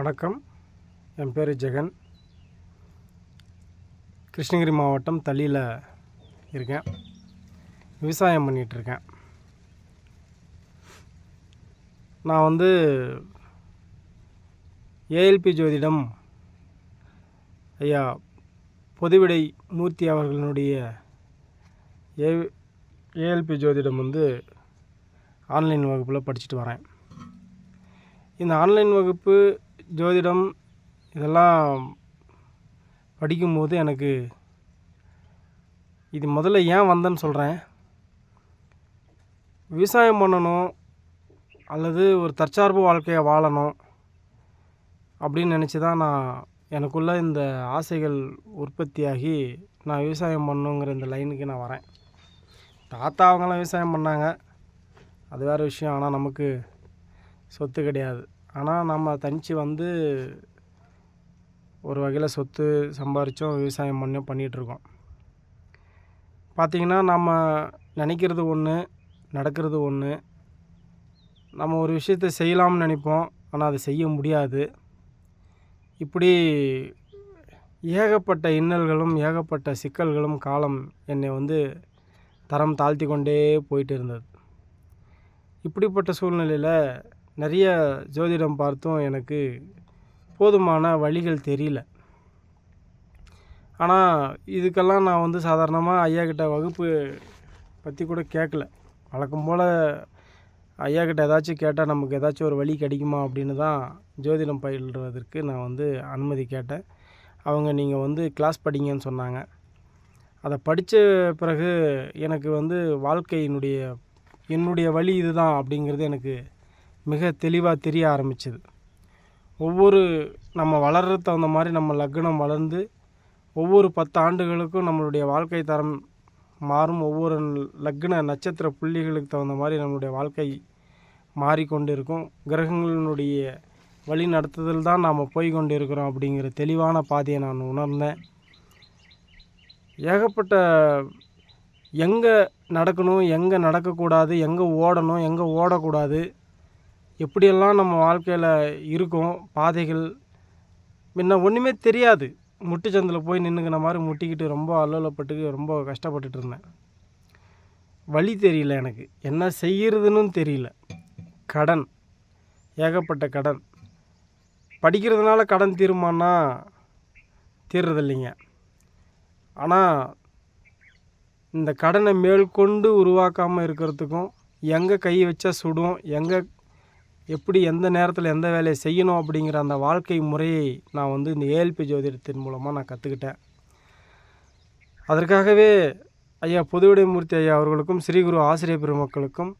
வணக்கம். என் பேர் ஜெகன். கிருஷ்ணகிரி மாவட்டம் தள்ளியில் இருக்கேன். விவசாயம் பண்ணிகிட்ருக்கேன் நான் வந்து ஏஎல்பி ஜோதிடம் ஐயா பொதுவிடை மூர்த்தி அவர்களினுடைய ஏ ஏஎல்பி ஜோதிடம் வந்து ஆன்லைன் வகுப்பில் படிச்சுட்டு வரேன். இந்த ஆன்லைன் வகுப்பு ஜோதிடம் இதெல்லாம் படிக்கும்போது எனக்கு இது முதல்ல ஏன் வந்தேன்னு சொல்கிறேன் விவசாயம் பண்ணணும் அல்லது ஒரு தற்சார்பு வாழ்க்கையை வாழணும் அப்படின்னு நினச்சி தான் நான் எனக்குள்ள இந்த ஆசைகள் உற்பத்தியாகி நான் விவசாயம் பண்ணணுங்கிற இந்த லைனுக்கு நான் வரேன். தாத்தா அவங்களாம் விவசாயம் பண்ணாங்க. அது வேறு விஷயம். ஆனால் நமக்கு சொத்து கிடையாது. ஆனால் நம்ம தனித்து வந்து ஒரு வகையில் சொத்து சம்பாரித்தோம் விவசாயம் பண்ணி பண்ணிகிட்ருக்கோம் பார்த்திங்கன்னா நம்ம நினைக்கிறது ஒன்று நடக்கிறது ஒன்று நம்ம ஒரு விஷயத்தை செய்யலாம்னு நினைப்போம். ஆனால் அதை செய்ய முடியாது. இப்படி ஏகப்பட்ட இன்னல்களும் ஏகப்பட்ட சிக்கல்களும் காலம் என்னை வந்து தரம் தாழ்த்தி கொண்டே போயிட்டு இருந்தது. இப்படிப்பட்ட சூழ்நிலையில் நிறைய ஜோதிடம் பார்த்தும் எனக்கு போதுமான வழிகள் தெரியல. ஆனால் இதுக்கெல்லாம் நான் வந்து சாதாரணமாக ஐயா கிட்ட வகுப்பு பற்றி கூட கேட்கல வழக்கம் போல் ஐயா கிட்ட ஏதாச்சும் கேட்டால் நமக்கு ஏதாச்சும் ஒரு வழி கிடைக்குமா அப்படின்னு தான் ஜோதிடம் பயில்றதற்கு நான் வந்து அனுமதி கேட்டேன். அவங்க நீங்கள் வந்து கிளாஸ் படிங்கன்னு சொன்னாங்க. அதை படித்த பிறகு எனக்கு வந்து வாழ்க்கையினுடைய என்னுடைய வழி இதுதான் அப்படிங்கிறது எனக்கு மிக தெளிவாக தெரிய ஆரம்பிச்சது. ஒவ்வொரு நம்ம வளர்றது தகுந்த மாதிரி நம்ம லக்னம் வளர்ந்து ஒவ்வொரு பத்து ஆண்டுகளுக்கும் நம்மளுடைய வாழ்க்கை தரம் மாறும். ஒவ்வொரு லக்ன நட்சத்திர புள்ளிகளுக்கு தகுந்த மாதிரி நம்மளுடைய வாழ்க்கை மாறிக்கொண்டு இருக்கும் கிரகங்களினுடைய வழி நடத்துதல் தான் நாம் போய் கொண்டு இருக்கிறோம் அப்படிங்கிற தெளிவான பாதையை நான் உணர்ந்தேன். ஏகப்பட்ட எங்கே நடக்கணும் எங்கே நடக்கக்கூடாது எங்கே ஓடணும் எங்கே ஓடக்கூடாது எப்படியெல்லாம் நம்ம வாழ்க்கையில் இருக்கும் பாதைகள் முன்ன ஒன்றுமே தெரியாது. முட்டுச்சந்தில் போய் நின்றுக்கின மாதிரி முட்டிக்கிட்டு ரொம்ப அல்லலப்பட்டு ரொம்ப கஷ்டப்பட்டுட்டு இருந்தேன். வழி தெரியல எனக்கு. என்ன செய்கிறதுன்னு தெரியல. கடன். ஏகப்பட்ட கடன். படிக்கிறதுனால கடன் தீருமானா தீர்றதில்லைங்க. ஆனால் இந்த கடனை மேற்கொண்டு உருவாக்காமல் இருக்கிறதுக்கும் எங்கே கை வச்சா சுடும் எங்கே எப்படி எந்த நேரத்தில் எந்த வேலையை செய்யணும் அப்படிங்கிற அந்த வாழ்க்கை முறையை நான் வந்து இந்த ஏஎல்பி ஜோதிடத்தின் மூலமாக நான் கற்றுக்கிட்டேன் அதற்காகவே ஐயா புதுவிடைமூர்த்தி ஐயா அவர்களுக்கும் ஸ்ரீகுரு ஆசிரியர் பெருமக்களுக்கும்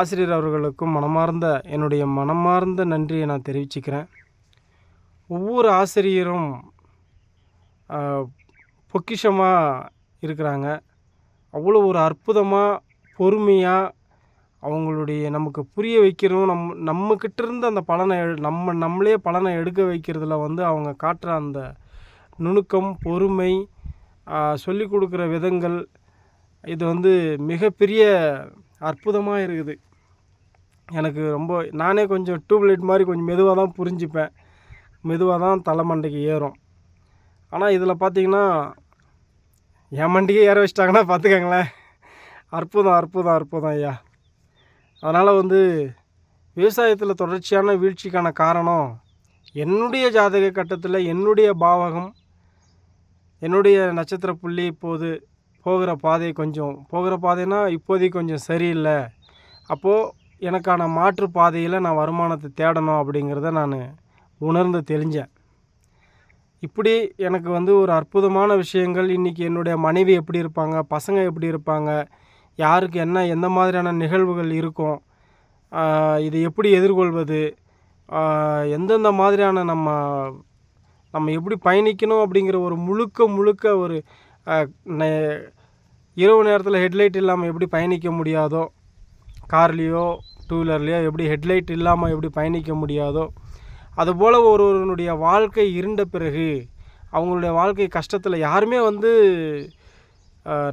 ஆசிரியர் அவர்களுக்கும் மனமார்ந்த என்னுடைய மனமார்ந்த நன்றியை நான் தெரிவிச்சுக்கிறேன். ஒவ்வொரு ஆசிரியரும் பொக்கிஷமாக இருக்கிறாங்க. அவ்வளோ ஒரு அற்புதமாக பொறுமையாக அவங்களுடைய நமக்கு புரிய வைக்கிறோம் நம் நம்மக்கிட்ட இருந்து அந்த பலனை நம்ம நம்மளே பலனை எடுக்க வைக்கிறதுல வந்து அவங்க காட்டுற அந்த நுணுக்கம் பொறுமை சொல்லி கொடுக்குற விதங்கள் இது வந்து மிகப்பெரிய அற்புதமாக இருக்குது. எனக்கு ரொம்ப நானே கொஞ்சம் டியூப்லைட் மாதிரி கொஞ்சம் மெதுவாக தான் புரிஞ்சுப்பேன். மெதுவாக தான் தலைமண்டைக்கு ஏறும். ஆனால் இதில் பார்த்தீங்கன்னா என் மண்டிக்கே ஏற வச்சிட்டாங்கன்னா பார்த்துக்கங்களேன் அற்புதம் அற்புதம் அற்புதம் ஐயா. அதனால் வந்து விவசாயத்தில் தொடர்ச்சியான வீழ்ச்சிக்கான காரணம் என்னுடைய ஜாதக கட்டத்தில் என்னுடைய பாவகம் என்னுடைய நட்சத்திர புள்ளி இப்போது போகிற பாதை கொஞ்சம் போகிற பாதைனா இப்போதைக்கு கொஞ்சம் சரியில்லை. அப்போது எனக்கான மாற்று பாதையில் நான் வருமானத்தை தேடணும் அப்படிங்கிறத நான் உணர்ந்து தெரிஞ்சேன் இப்படி எனக்கு வந்து ஒரு அற்புதமான விஷயங்கள். இன்றைக்கி என்னுடைய மனைவி எப்படி இருப்பாங்க? பசங்க எப்படி இருப்பாங்க? யாருக்கு என்ன எந்த மாதிரியான நிகழ்வுகள் இருக்கும் இது இதை எப்படி எதிர்கொள்வது எந்தெந்த மாதிரியான நம்ம நம்ம எப்படி பயணிக்கணும் அப்படிங்கிற ஒரு முழுக்க முழுக்க ஒரு நெ- இரவு நேரத்தில் ஹெட்லைட் இல்லாமல் எப்படி பயணிக்க முடியாதோ கார்லேயோ டூ வீலர்லேயோ எப்படி ஹெட்லைட் இல்லாமல் எப்படி பயணிக்க முடியாதோ அதுபோல் ஒருவருடைய வாழ்க்கை இருண்ட பிறகு அவங்களுடைய வாழ்க்கை கஷ்டத்தில் யாருமே வந்து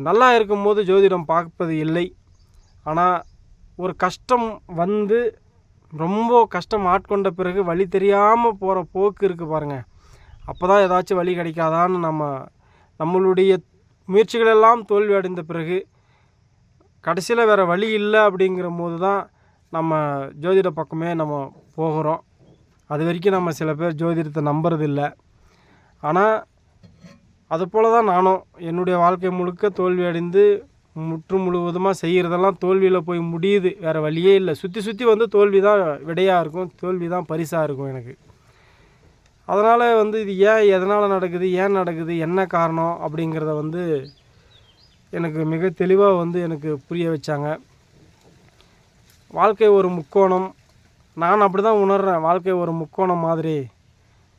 நல்லா இருக்கும்போது ஜோதிடம் பார்ப்பது இல்லை. ஆனால் ஒரு கஷ்டம் வந்து ரொம்ப கஷ்டம் ஆட்கொண்ட பிறகு வழி தெரியாமல் போகிற போக்கு இருக்குது பாருங்கள் அப்போ தான் ஏதாச்சும் வழி கிடைக்காதான்னு நம்ம நம்மளுடைய முயற்சிகளெல்லாம் தோல்வி அடைந்த பிறகு கடைசியில் வேறு வழி இல்லை அப்படிங்கிற போது தான் நம்ம ஜோதிட பக்கமே நம்ம போகிறோம். அது வரைக்கும் நம்ம சில பேர் ஜோதிடத்தை நம்புறதில்லை ஆனால் அதுபோல் தான் நானும் என்னுடைய வாழ்க்கை முழுக்க தோல்வி அடைந்து முற்று முழுவதுமாக செய்கிறதெல்லாம் தோல்வியில் போய் முடியுது. வேறு வழியே இல்லை. சுற்றி சுற்றி வந்து தோல்வி தான் விடையாக இருக்கும். தோல்வி தான் பரிசாக இருக்கும் எனக்கு. அதனால் வந்து இது ஏன் எதனால் நடக்குது ஏன் நடக்குது என்ன காரணம் அப்படிங்கிறத வந்து எனக்கு மிக தெளிவாக வந்து எனக்கு புரிய வச்சாங்க. வாழ்க்கை ஒரு முக்கோணம். நான் அப்படி தான் உணர்கிறேன் வாழ்க்கை ஒரு முக்கோணம் மாதிரி.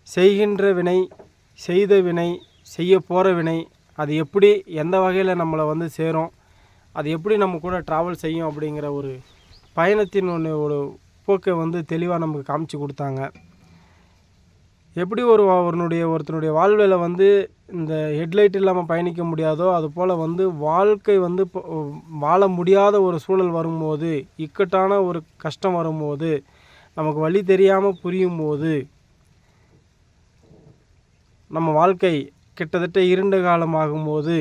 செய்கின்ற வினை செய்த வினை செய்ய போகிற வினை அது எப்படி எந்த வகையில் நம்மளை வந்து சேரும் அது எப்படி நம்ம கூட ட்ராவல் செய்யும் அப்படிங்கிற ஒரு பயணத்தின் ஒன்று ஒரு போக்கை வந்து தெளிவாக நமக்கு காமிச்சு கொடுத்தாங்க. எப்படி ஒரு ஒருனுடைய ஒருத்தனுடைய வாழ்வில் வந்து இந்த ஹெட்லைட் இல்லாமல் பயணிக்க முடியாதோ அது போல் வந்து வாழ்க்கை வந்து இப்போ வாழ முடியாத ஒரு சூழல் வரும்போது இக்கட்டான ஒரு கஷ்டம் வரும்போது நமக்கு வழி தெரியாமல் புரியும் போது நம்ம வாழ்க்கை கிட்டத்தட்ட இருண்ட காலம் ஆகும்போது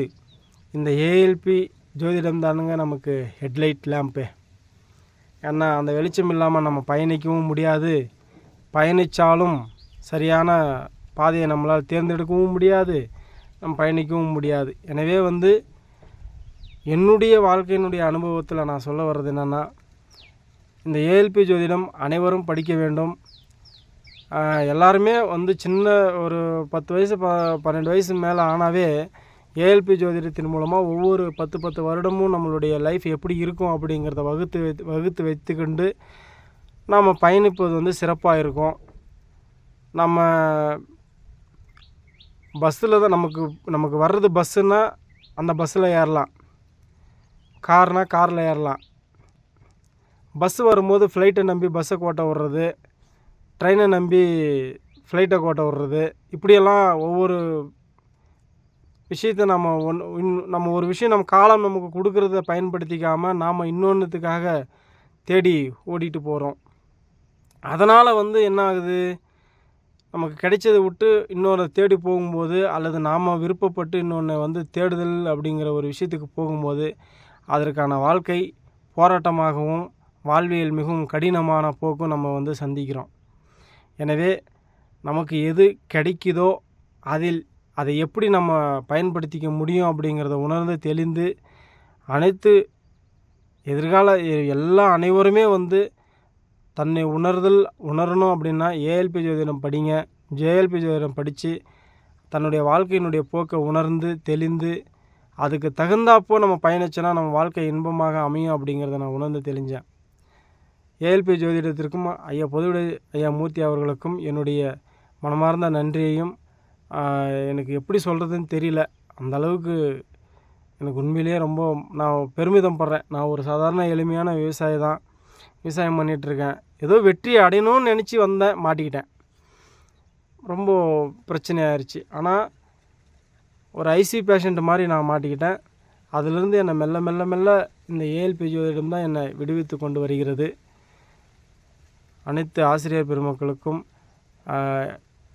இந்த ஏஎல்பி ஜோதிடம் தானுங்க நமக்கு ஹெட்லைட் லேம்ப்பு ஏன்னா அந்த வெளிச்சம் இல்லாமல் நம்ம பயணிக்கவும் முடியாது. பயணித்தாலும் சரியான பாதையை நம்மளால் தேர்ந்தெடுக்கவும் முடியாது. நம்ம பயணிக்கவும் முடியாது. எனவே வந்து என்னுடைய வாழ்க்கையினுடைய அனுபவத்தில் நான் சொல்ல வர்றது என்னென்னா இந்த ஏஎல்பி ஜோதிடம் அனைவரும் படிக்க வேண்டும். எல்லாருமே வந்து சின்ன ஒரு பத்து வயசு ப பன்னெண்டு வயசு மேலே ஆனாவே ஏஎல்பி ஜோதிடத்தின் மூலமாக ஒவ்வொரு பத்து பத்து வருடமும் நம்மளுடைய லைஃப் எப்படி இருக்கும் அப்படிங்கிறத வகுத்து வைத்து வகுத்து வைத்துக்கொண்டு நாம் பயணிப்பது வந்து சிறப்பாக இருக்கும். நம்ம பஸ்ஸில் தான் நமக்கு நமக்கு வர்றது பஸ்ஸுன்னா அந்த பஸ்ஸில் ஏறலாம். கார்னால் காரில் ஏறலாம். பஸ்ஸு வரும்போது ஃப்ளைட்டை நம்பி பஸ்ஸை கோட்டை விட்றது. ட்ரெயினை நம்பி ஃப்ளைட்டை கோட்டை விட்றது. இப்படியெல்லாம் ஒவ்வொரு விஷயத்தை நம்ம ஒன் இன் நம்ம ஒரு விஷயம் நம்ம காலம் நமக்கு கொடுக்குறத பயன்படுத்திக்காமல் நாம் இன்னொன்றுத்துக்காக தேடி ஓடிட்டு போகிறோம் அதனால் வந்து என்ன ஆகுது? நமக்கு கிடைச்சதை விட்டு இன்னொரு தேடி போகும்போது அல்லது நாம் விருப்பப்பட்டு இன்னொன்று வந்து தேடுதல் அப்படிங்கிற ஒரு விஷயத்துக்கு போகும்போது அதற்கான வாழ்க்கை போராட்டமாகவும் வாழ்வியல் மிகவும் கடினமான போக்கும் நம்ம வந்து சந்திக்கிறோம். எனவே நமக்கு எது கிடைக்குதோ அதில் அதை எப்படி நம்ம பயன்படுத்திக்க முடியும் அப்படிங்கிறத உணர்ந்து தெளிந்து அனைத்து எதிர்கால எ- எல்லா அனைவருமே வந்து தன்னை உணர்தல் உணரணும் அப்படின்னா ஏஎல்பி ஜோதிடம் படிங்க. ஜேஎல்பி ஜோதிடம் படித்து தன்னுடைய வாழ்க்கையினுடைய போக்கை உணர்ந்து தெளிந்து அதுக்கு தகுந்தாப்போ நம்ம பயணிச்சோன்னா நம்ம வாழ்க்கை இன்பமாக அமையும் அப்படிங்கிறத நான் உணர்ந்து தெளிஞ்சேன். ஏஎல்பி ஜோதிடத்திற்கும் ஐயா பொதுவுடை ஐயா மூர்த்தி அவர்களுக்கும் என்னுடைய மனமார்ந்த நன்றியையும் எனக்கு எப்படி சொல்கிறதுன்னு தெரியல. அந்த அளவுக்கு எனக்கு உண்மையிலேயே ரொம்ப நான் பெருமிதம் படுறேன். நான் ஒரு சாதாரண எளிமையான விவசாயி தான். விவசாயம் பண்ணிகிட்ருக்கேன் ஏதோ வெற்றி அடையணும்னு நினச்சி வந்தேன் மாட்டிக்கிட்டேன். ரொம்ப பிரச்சனையாயிருச்சு. ஆனால் ஒரு ஐசி பேஷண்ட் மாதிரி நான் மாட்டிக்கிட்டேன். அதிலிருந்து என்னை மெல்ல மெல்ல மெல்ல இந்த ஏஎல்பி ஜோதிடம் தான் என்னை விடுவித்து கொண்டு வருகிறது. அனைத்து ஆசிரியர் பெருமக்களுக்கும்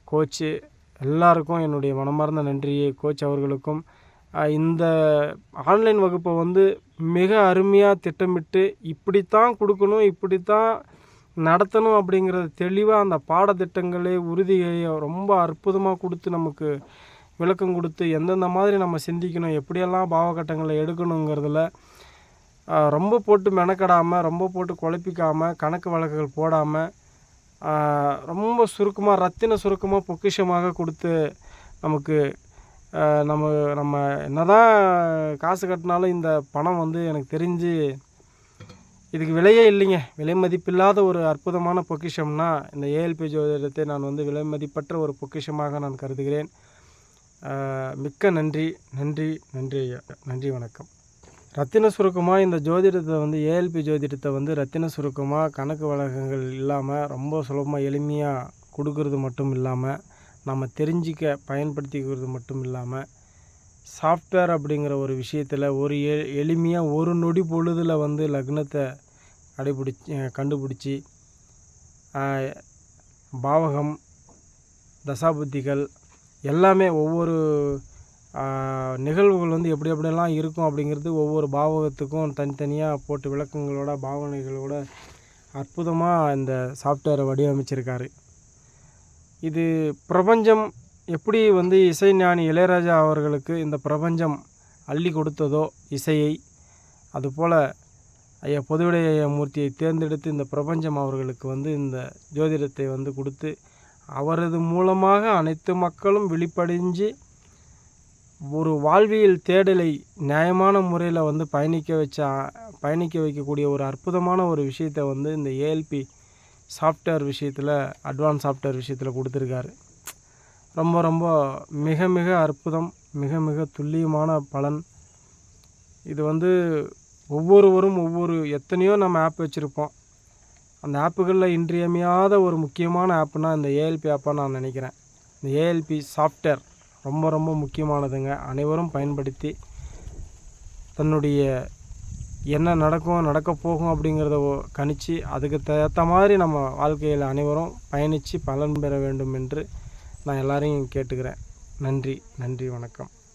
கோச்சு எல்லாருக்கும் என்னுடைய மனமார்ந்த நன்றியை கோச் அவர்களுக்கும். இந்த ஆன்லைன் வகுப்பை வந்து மிக அருமையாக திட்டமிட்டு இப்படித்தான் கொடுக்கணும் இப்படித்தான் நடத்தணும் அப்படிங்கிறது தெளிவாக அந்த பாடத்திட்டங்களே உறுதியை ரொம்ப அற்புதமாக கொடுத்து நமக்கு விளக்கம் கொடுத்து எந்தெந்த மாதிரி நம்ம சிந்திக்கணும் எப்படியெல்லாம் பாவகட்டங்களை எடுக்கணுங்கிறதுல ரொம்ப போட்டு மெனக்கடாமல் ரொம்ப போட்டு குழப்பிக்காமல் கணக்கு வழக்குகள் போடாமல் ரொம்ப சுருக்கமாக ரத்தின சுருக்கமாக பொக்கிஷமாக கொடுத்து நமக்கு நம்ம நம்ம என்ன தான் காசு கட்டினாலும் இந்த பணம் வந்து எனக்கு தெரிஞ்சு இதுக்கு விலையே இல்லைங்க. விலை மதிப்பில்லாத ஒரு அற்புதமான பொக்கிஷம்னா இந்த ஏஎல்பி ஜோதிடத்தை நான் வந்து விலை மதிப்பற்ற ஒரு பொக்கிஷமாக நான் கருதுகிறேன். மிக்க நன்றி நன்றி நன்றி ஐயா. நன்றி வணக்கம். ரத்தின சுருக்கமாக இந்த ஜோதிடத்தை வந்து ஏஎல்பி ஜோதிடத்தை வந்து ரத்தின சுருக்கமாக கணக்கு வழக்கங்கள் இல்லாமல் ரொம்ப சுலபமாக எளிமையாக கொடுக்கறது மட்டும் இல்லாமல் நம்ம தெரிஞ்சிக்க பயன்படுத்திக்கிறது மட்டும் இல்லாமல் சாஃப்ட்வேர் அப்படிங்கிற ஒரு விஷயத்தில் ஒரு எ எளிமையாக ஒரு நொடி பொழுதில் வந்து லக்னத்தை கடைபிடிச்சி கண்டுபிடிச்சி பாவகம் தசாபுத்திகள் எல்லாமே ஒவ்வொரு நிகழ்வுகள் வந்து எப்படி எப்படியெல்லாம் இருக்கும் அப்படிங்கிறது ஒவ்வொரு பாவகத்துக்கும் தனித்தனியாக போட்டு விளக்கங்களோட பாவனைகளோட அற்புதமாக இந்த சாஃப்ட்வேரை வடிவமைச்சிருக்காரு. இது பிரபஞ்சம் எப்படி வந்து இசைஞானி இளையராஜா அவர்களுக்கு இந்த பிரபஞ்சம் அள்ளி கொடுத்ததோ இசையை அதுபோல் ஐயா பொதுவுடைய மூர்த்தியை தேர்ந்தெடுத்து இந்த பிரபஞ்சம் அவர்களுக்கு வந்து இந்த ஜோதிடத்தை வந்து கொடுத்து அவரது மூலமாக அனைத்து மக்களும் விழிப்படைஞ்சு ஒரு வாழ்வியல் தேடலை நியாயமான முறையில் வந்து பயணிக்க வச்ச பயணிக்க வைக்கக்கூடிய ஒரு அற்புதமான ஒரு விஷயத்தை வந்து இந்த ஏஎல்பி சாஃப்ட்வேர் விஷயத்தில் அட்வான்ஸ் சாஃப்ட்வேர் விஷயத்தில் கொடுத்துருக்காரு. ரொம்ப ரொம்ப மிக மிக அற்புதம் மிக மிக துல்லியமான பலன். இது வந்து ஒவ்வொருவரும் ஒவ்வொரு எத்தனையோ நம்ம ஆப் வச்சுருப்போம். அந்த ஆப்புகளில் இன்றியமையாத ஒரு முக்கியமான ஆப்புனா இந்த ஏஎல்பி ஆப்பாக நான் நினைக்கிறேன். இந்த ஏஎல்பி சாஃப்ட்வேர் ரொம்ப ரொம்ப முக்கியமானதுங்க. அனைவரும் பயன்படுத்தி தன்னுடைய என்ன நடக்கும் நடக்க போகும் அப்படிங்கிறத கணித்து அதுக்கு ஏற்ற மாதிரி நம்ம வாழ்க்கையில் அனைவரும் பயணித்து பலன் பெற வேண்டும் என்று நான் எல்லாரையும் கேட்டுக்கிறேன். நன்றி நன்றி வணக்கம்.